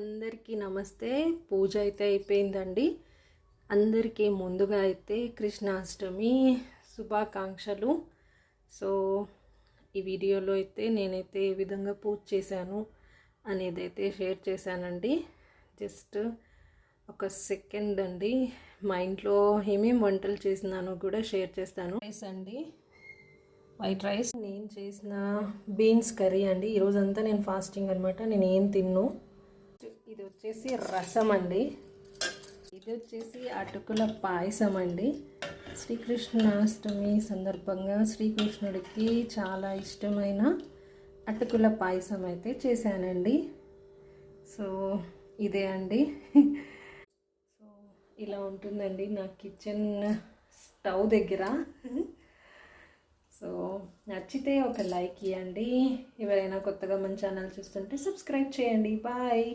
అందరికీ నమస్తే. పూజ అయితే అయిపోయిందండి. అందరికీ ముందుగా అయితే కృష్ణాష్టమి శుభాకాంక్షలు. సో ఈ వీడియోలో అయితే నేనైతే ఏ విధంగా పూజ చేశాను అనేది అయితే షేర్ చేశానండి. జస్ట్ ఒక సెకండ్ అండి. మా ఇంట్లో ఏమేమి వంటలు చేసినానో కూడా షేర్ చేస్తాను. రైస్ అండి. White rice. నేను చేసిన బీన్స్ కర్రీ అండి. ఈరోజంతా నేను ఫాస్టింగ్ అనమాట నేను ఏం తిన్ను. ఇది వచ్చేసి రసం అండి ఇది వచ్చేసి అటుకుల పాయసం అండి శ్రీకృష్ణాష్టమి సందర్భంగా శ్రీకృష్ణుడికి చాలా ఇష్టమైన అటుకుల పాయసం అయితే చేశానండి. సో ఇదే అండి. సో ఇలా ఉంటుందండి నా కిచెన్ స్టవ్ దగ్గర. సో నచ్చితే ఒక లైక్ ఇవ్వండి ఎవరైనా కొత్తగా మన ఛానల్ చూస్తుంటే సబ్స్క్రైబ్ చేయండి. బాయ్.